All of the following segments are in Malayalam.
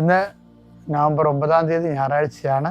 ഇന്ന് നവംബർ ഒമ്പതാം തീയതി ഞായറാഴ്ചയാണ്.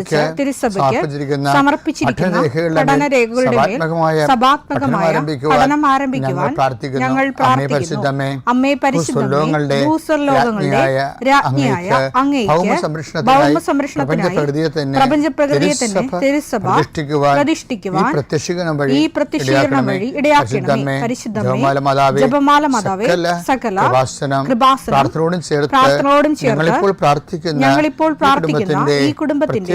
കുറിച്ച് തിരുസഭയ്ക്ക് സമർപ്പിച്ചിരിക്കുന്ന പഠന രേഖകളുടെ മേൽ സഭാത്മകമായ പഠനം ആരംഭിക്കുവാൻ ഞങ്ങൾ പ്രാർത്ഥിക്കുന്നു. അമ്മേ പരിശുദ്ധമേ, ഭൂസ്വർലോകങ്ങളുടെ രാജ്ഞിയായ അങ്ങേക്ക് തന്നെ തിരുസഭ പ്രതിഷ്ഠിക്കുവാൻ ഈ പ്രത്യക്ഷീകരണം വഴി ഇടയാക്കണമേ. പരിശുദ്ധമേ ജപമാല മാതാവേ സകല കൃപാസനം പ്രാർത്ഥനയോടും ചേർത്ത് പ്രാർത്ഥനയോടും ഞങ്ങളിപ്പോൾ പ്രാർത്ഥിക്കുന്ന ഞങ്ങളിപ്പോൾ പ്രാർത്ഥിക്കുന്ന ഈ കുടുംബത്തിന്റെ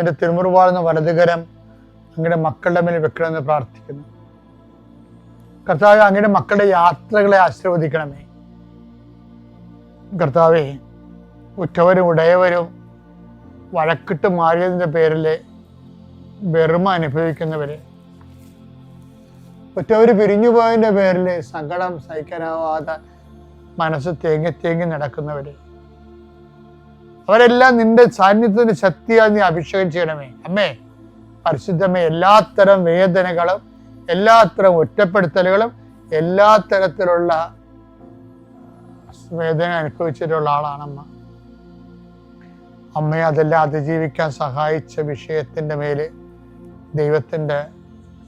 നിന്റെ തിരുമുറുപാടുന്ന വലതുകരം അങ്ങയുടെ മക്കളുടെ മേൽ വെക്കണമെന്ന് പ്രാർത്ഥിക്കുന്നു. കർത്താവ് അങ്ങയുടെ മക്കളുടെ യാത്രകളെ ആശീർവദിക്കണമേ. കർത്താവെ ഉറ്റവരും ഉടയവരും വഴക്കിട്ട് മാറിയതിന്റെ പേരിൽ വെറുമ അനുഭവിക്കുന്നവരെ ഉറ്റവർ പിരിഞ്ഞുപോയതിന്റെ പേരിൽ സങ്കടം സഹിക്കാനാവാതെ മനസ്സ് തേങ്ങി തേങ്ങി നടക്കുന്നവര് അവരെല്ലാം നിന്റെ സാന്നിധ്യത്തിന്റെ ശക്തിയാൽ നീ അഭിഷേകം ചെയ്യണമേ. അമ്മേ പരിശുദ്ധമേ എല്ലാത്തരം വേദനകളും എല്ലാത്തരം ഒറ്റപ്പെടുത്തലുകളും എല്ലാ തരത്തിലുള്ള വേദന അനുഭവിച്ചിട്ടുള്ള ആളാണമ്മ. അമ്മയെ അതെല്ലാം അതിജീവിക്കാൻ സഹായിച്ച വിഷയത്തിന്റെ മേൽ ദൈവത്തിന്റെ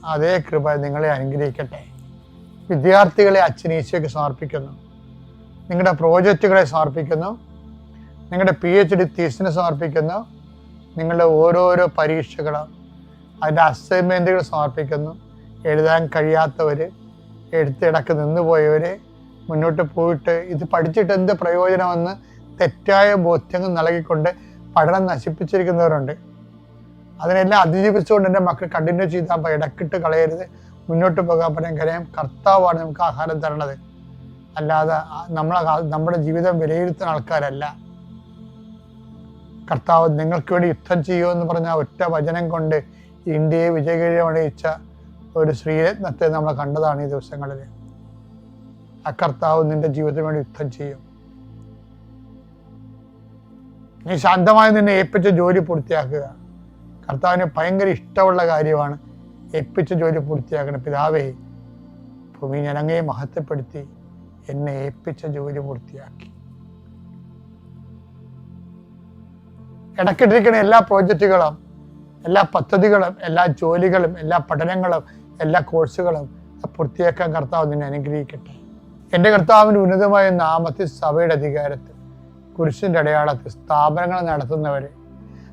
അതേ കൃപ നിങ്ങളെ അനുഗ്രഹിക്കട്ടെ. വിദ്യാർത്ഥികളെ അച്ഛനീശയ്ക്ക് സമർപ്പിക്കുന്നു. നിങ്ങളുടെ പ്രോജക്റ്റുകളെ സമർപ്പിക്കുന്നു. നിങ്ങളുടെ പി എച്ച് ഡി തീസിന് സമർപ്പിക്കുന്നു. നിങ്ങളുടെ ഓരോരോ പരീക്ഷകളും അതിന്റെ അസൈൻമെന്റുകൾ സമർപ്പിക്കുന്നു. എഴുതാൻ കഴിയാത്തവർ എഴുത്തിടക്ക് നിന്നുപോയവർ മുന്നോട്ട് പോയിട്ട് ഇത് പഠിച്ചിട്ട് എന്ത് പ്രയോജനമെന്ന് തെറ്റായ ബോധ്യങ്ങൾ നൽകിക്കൊണ്ട് പഠനം നശിപ്പിച്ചിരിക്കുന്നവരുണ്ട്. അതിനെല്ലാം അതിജീവിച്ചുകൊണ്ട് എന്റെ മക്കൾ കണ്ടിന്യൂ ചെയ്താൽ മതി. ഇടക്കിട്ട് കളയരുത്. മുന്നോട്ട് പോകാൻ പറയാൻ കാര്യം കർത്താവാണ് നമുക്ക് ആഹാരം തരണത്. അല്ലാതെ നമ്മളെ നമ്മുടെ ജീവിതം വിലയിരുത്തുന്ന ആൾക്കാരല്ല. കർത്താവ് നിങ്ങൾക്ക് വേണ്ടി യുദ്ധം ചെയ്യുമെന്ന് പറഞ്ഞ ഒറ്റ വചനം കൊണ്ട് ഇന്ത്യയെ വിജയകീഴമണിയിച്ച ഒരു ശ്രീരത്നത്തെ നമ്മൾ കണ്ടതാണ് ഈ ദിവസങ്ങളിൽ. ആ കർത്താവ് നിന്റെ ജീവിതത്തിന് വേണ്ടി യുദ്ധം ചെയ്യും. നീ ശാന്തമായി നിന്നെ ഏൽപ്പിച്ച ജോലി പൂർത്തിയാക്കുക. കർത്താവിന് ഭയങ്കര ഇഷ്ടമുള്ള കാര്യമാണ് ഏൽപ്പിച്ച ജോലി പൂർത്തിയാക്കണം. പിതാവേ ഭൂമി ഞാൻ മഹത്വപ്പെടുത്തി. എന്നെ ഏൽപ്പിച്ച ജോലി പൂർത്തിയാക്കി. ഇടയ്ക്കിട്ടിരിക്കുന്ന എല്ലാ പ്രോജക്റ്റുകളും എല്ലാ പദ്ധതികളും എല്ലാ ജോലികളും എല്ലാ പഠനങ്ങളും എല്ലാ കോഴ്സുകളും പൂർത്തിയാക്കാൻ കർത്താവ് നിന്നെ അനുഗ്രഹിക്കട്ടെ. എന്റെ കർത്താവിന്റെ ഉന്നതമായ നാമത്തിൽ സഭയുടെ അധികാരത്തിൽ കുരിശിന്റെ അടയാളത്തിൽ സ്ഥാപനങ്ങൾ നടത്തുന്നവരെ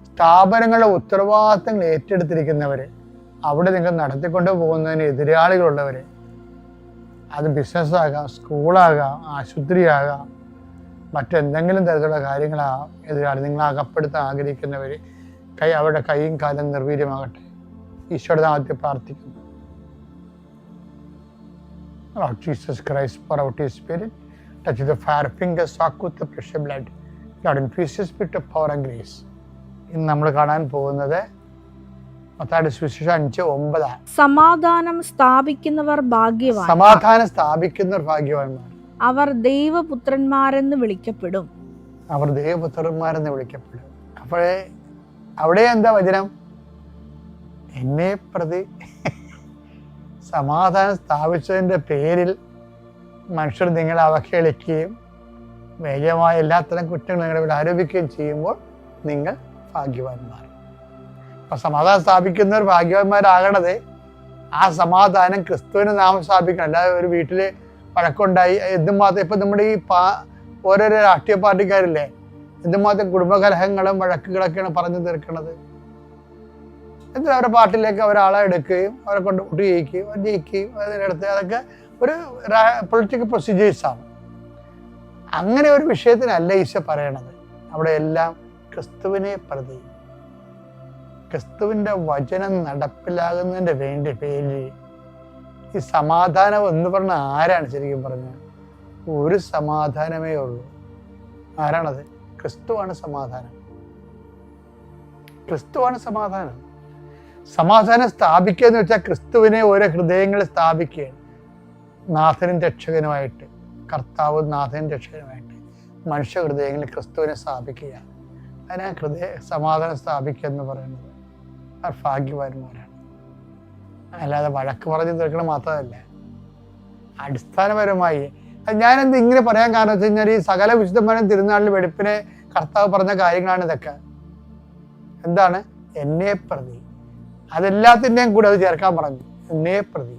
സ്ഥാപനങ്ങളുടെ ഉത്തരവാദിത്തങ്ങൾ ഏറ്റെടുത്തിരിക്കുന്നവരെ അവിടെ നിങ്ങൾ നടത്തിക്കൊണ്ട് പോകുന്നതിന് എതിരാളികളുള്ളവരെ അത് ബിസിനസ്സാകാം സ്കൂളാകാം ആശുപത്രിയാകാം മറ്റെന്തെങ്കിലും തരത്തിലുള്ള കാര്യങ്ങളാകാം എതിരാളി നിങ്ങൾ അകപ്പെടുത്താൻ ആഗ്രഹിക്കുന്നവർ കൈ അവരുടെ കൈയും കാലം നിർവീര്യമാകട്ടെ. ഈശോയുടെ നാമത്തിൽ പ്രാർത്ഥിക്കുന്നു. Lord Jesus Christ, pour out His Spirit, touch the fire fingers, soak with the precious blood. Lord, infuse His spirit of power and grace. ഇന്ന് നമ്മൾ കാണാൻ പോകുന്നത് സമാധാനം സ്ഥാപിക്കുന്നവർ ഭാഗ്യവാൻ സമാധാനം സ്ഥാപിക്കുന്നവർ ഭാഗ്യവാന്മാർ. അവർ ദൈവപുത്രന്മാരെന്ന് വിളിക്കപ്പെടും. അവർ ദൈവപുത്രന്മാരെന്ന് വിളിക്കപ്പെടും. അപ്പോഴേ അവിടെ എന്താ വചനം? എന്നെ പ്രതി സമാധാനം സ്ഥാപിച്ചതിന്റെ പേരിൽ മനുഷ്യർ നിങ്ങളെ അവഹേളിക്കുകയും വേഗമായ എല്ലാത്തരം കുറ്റങ്ങളും നിങ്ങളുടെ ഇവിടെ ആരോപിക്കുകയും ചെയ്യുമ്പോൾ നിങ്ങൾ ഭാഗ്യവാന്മാർ. അപ്പൊ സമാധാനം സ്ഥാപിക്കുന്നവർ ഭാഗ്യവാന്മാരാകണത് ആ സമാധാനം ക്രിസ്തുവിന് നാമം സ്ഥാപിക്കണം. അല്ലാതെ ഒരു വീട്ടിൽ വഴക്കുണ്ടായി എന്തുമാത്രം ഇപ്പൊ നമ്മുടെ ഈ പാ ഓരോരോ രാഷ്ട്രീയ പാർട്ടിക്കാരില്ലേ എന്തുമാത്രം കുടുംബകലഹങ്ങളും വഴക്കുകളൊക്കെയാണ് പറഞ്ഞു തീർക്കുന്നത്. എന്നിട്ട് അവരുടെ പാർട്ടിയിലേക്ക് ഒരാളെ എടുക്കുകയും അവരെ കൊണ്ട് വോട്ട് ചെയ്യിക്കുകയും ജയിക്കുകയും അതിനടുത്ത് അതൊക്കെ ഒരു പൊളിറ്റിക്കൽ പ്രൊസീജിയേഴ്സാണ് അങ്ങനെ ഒരു വിഷയത്തിനല്ല ഈശോ പറയണത്. അവിടെ എല്ലാം ക്രിസ്തുവിനെ പ്രതി. ക്രിസ്തുവിന്റെ വചനം നടപ്പിലാകുന്നതിന്റെ വേണ്ടി പേരിൽ ഈ സമാധാനം എന്ന് പറഞ്ഞ ആരാണ് ശരിക്കും പറഞ്ഞത്? ഒരു സമാധാനമേ ഉള്ളൂ. ആരാണത്? ക്രിസ്തുവാണ് സമാധാനം. ക്രിസ്തുവാണ് സമാധാനം. സമാധാനം സ്ഥാപിക്കുക എന്ന് വെച്ചാൽ ക്രിസ്തുവിനെ ഓരോ ഹൃദയങ്ങളിൽ സ്ഥാപിക്കുകയാണ്. നാഥനും രക്ഷകനുമായിട്ട് കർത്താവ് നാഥനും രക്ഷകനുമായിട്ട് മനുഷ്യ ഹൃദയങ്ങളിൽ ക്രിസ്തുവിനെ സ്ഥാപിക്കുക അതിനാ ഹൃദയ സമാധാനം സ്ഥാപിക്കുക എന്ന് പറയുന്നത്. ആ ഭാഗ്യവാന്മാരാണ്. അല്ലാതെ വഴക്ക് പറഞ്ഞ് തീർക്കണം മാത്രമല്ല. അടിസ്ഥാനപരമായി ഞാനെന്ത് ഇങ്ങനെ പറയാൻ കാരണം വെച്ച് കഴിഞ്ഞാൽ ഈ സകല വിശുദ്ധമായ തിരുനാളിൽ വെളുപ്പിനെ കർത്താവ് പറഞ്ഞ കാര്യങ്ങളാണ് ഇതൊക്കെ. എന്താണ്? എന്നെ പ്രതി. അതെല്ലാത്തിന്റെയും കൂടെ അത് ചേർക്കാൻ പറഞ്ഞു. എന്നെ പ്രതി.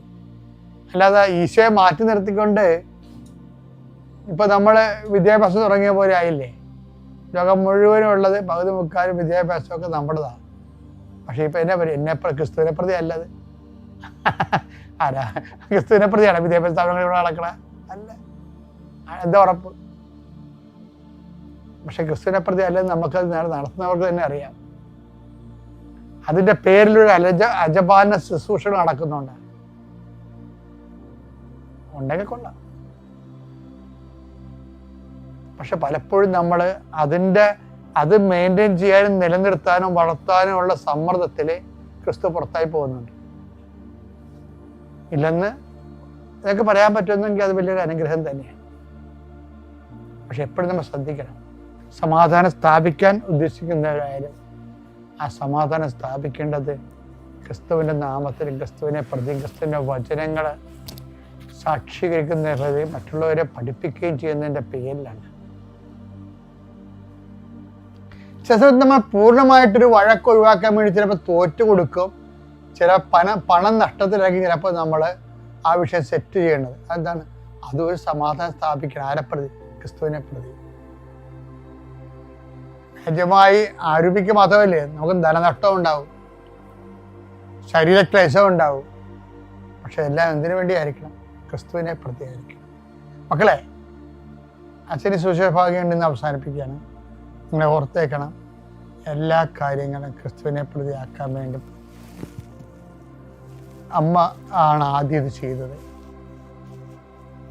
അല്ലാതെ ഈശോയെ മാറ്റി നിർത്തിക്കൊണ്ട് ഇപ്പൊ നമ്മൾ വിദ്യാഭ്യാസം തുടങ്ങിയ പോലെ ആയില്ലേ? ലോകം മുഴുവനും ഉള്ളത് പകുതി മുക്കാലും വിദ്യാഭ്യാസമൊക്കെ നമ്മുടേതാണ്. പക്ഷേ ഇപ്പൊ എന്നെ എന്നെ ക്രിസ്തുവിനെ പ്രതി അല്ലത് ആരാ? ക്രിസ്തുവിനെ പ്രതിയാണ്. വിദ്യാഭ്യാസ സ്ഥാപനങ്ങൾ ഇവിടെ നടക്കണ അല്ല. എന്താ ഉറപ്പ്? പക്ഷെ ക്രിസ്തുവിനെ പ്രതി അല്ലെന്ന് നമുക്കത് നേരെ നടത്തുന്നവർക്ക് തന്നെ അറിയാം. അതിന്റെ പേരിലൊരു അലജ അജപാലന ശുശ്രൂഷകൾ നടക്കുന്നുണ്ട്. ഉണ്ടെങ്കിൽ കൊള്ളാം. പക്ഷെ പലപ്പോഴും നമ്മൾ അതിന്റെ അത് മെയിന്റെയിൻ ചെയ്യാനും നിലനിർത്താനും വളർത്താനും ഉള്ള സമ്മർദ്ദത്തിൽ ക്രിസ്തു പുറത്തായി പോകുന്നുണ്ട്. ഇല്ലെന്ന് ഇതൊക്കെ പറയാൻ പറ്റുമെന്നെങ്കിൽ അത് വലിയൊരു അനുഗ്രഹം തന്നെയാണ്. പക്ഷെ എപ്പോഴും നമ്മൾ ശ്രദ്ധിക്കണം. സമാധാനം സ്ഥാപിക്കാൻ ഉദ്ദേശിക്കുന്നവരായാലും ആ സമാധാനം സ്ഥാപിക്കേണ്ടത് ക്രിസ്തുവിന്റെ നാമത്തിൽ ക്രിസ്തുവിനെ പ്രതി ക്രിസ്തുവിന്റെ വചനങ്ങൾ സാക്ഷീകരിക്കുന്നത് മറ്റുള്ളവരെ പഠിപ്പിക്കുകയും ചെയ്യുന്നതിന്റെ പേരിലാണ്. ചില നമ്മൾ പൂർണമായിട്ടൊരു വഴക്ക് ഒഴിവാക്കാൻ വേണ്ടി ചിലപ്പോൾ തോറ്റു കൊടുക്കും ചില പണം പണം നഷ്ടത്തിലാക്കി ചിലപ്പോൾ നമ്മൾ ആ വിഷയം സെറ്റ് ചെയ്യേണ്ടത്. അതെന്താണ്? അതൊരു സമാധാനം സ്ഥാപിക്കണം. ആരെ പ്രതി? ക്രിസ്തുവിനെ പ്രതി. നിജമായി ആരോപിക്കുക മാത്രമല്ലേ? നമുക്ക് ധനനഷ്ടം ഉണ്ടാവും. ശരീരക്ലേശം ഉണ്ടാവും. പക്ഷെ എല്ലാം എന്തിനു വേണ്ടി ആയിരിക്കണം ക്രിസ്തുവിനെ പ്രതി ആയിരിക്കണം മക്കളെ അച്ഛന് സുശഭാഗ്യം ഉണ്ടെന്ന് അവസാനിപ്പിക്കുകയാണ്. നിങ്ങളെ ഓർത്തേക്കണം. എല്ലാ കാര്യങ്ങളും ക്രിസ്തുവിനെ പ്രതിയാക്കാൻ വേണ്ടി അമ്മ ആണ് ആദ്യം ഇത് ചെയ്തത്.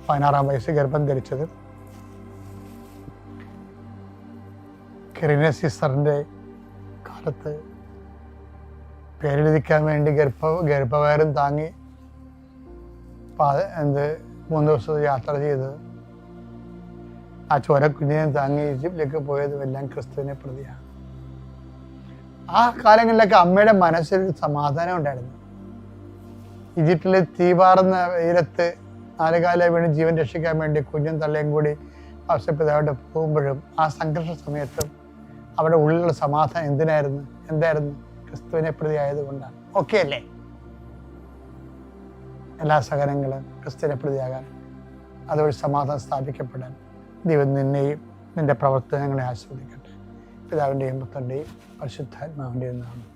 പതിനാറാം വയസ്സ് ഗർഭം ധരിച്ചത്. കെറിന സിസ്റ്ററിന്റെ കാലത്ത് പേരെഴുതിക്കാൻ വേണ്ടി ഗർഭ ഗർഭവയറും താങ്ങി എന്ത് മൂന്ന് ദിവസത്തെ യാത്ര ചെയ്തത്. ആ ചോര കുഞ്ഞിനെ താങ്ങി ഈജിപ്തിലേക്ക് പോയതും എല്ലാം ക്രിസ്തുവിനെ പ്രതിയാണ്. ആ കാലങ്ങളിലൊക്കെ അമ്മയുടെ മനസ്സിൽ സമാധാനം ഉണ്ടായിരുന്നു. ഈജിപ്തിലെ തീപാറുന്ന വെയിലത്ത് നാലുകാല വീണ് ജീവൻ രക്ഷിക്കാൻ വേണ്ടി കുഞ്ഞും തള്ളയും കൂടി അവസരപ്പിതാവിടെ പോകുമ്പോഴും ആ സംഘർഷ സമയത്തും അവിടെ ഉള്ളിലുള്ള സമാധാനം എന്തിനായിരുന്നു? എന്തായിരുന്നു? ക്രിസ്തുവിനെ പ്രതി ആയതുകൊണ്ടാണ്. ഓക്കെ അല്ലേ? എല്ലാ സഹനങ്ങളും ക്രിസ്തുവിനെ പ്രതിയാകാൻ അതുവഴി സമാധാനം സ്ഥാപിക്കപ്പെടാൻ ദൈവം നിന്നെയും നിന്റെ പ്രവർത്തനങ്ങളെ ആസ്വദിക്കട്ടെ പിതാവിന്റെയും പുത്രന്റെയും പരിശുദ്ധാത്മാവിന്റെയും നാമത്തിൽ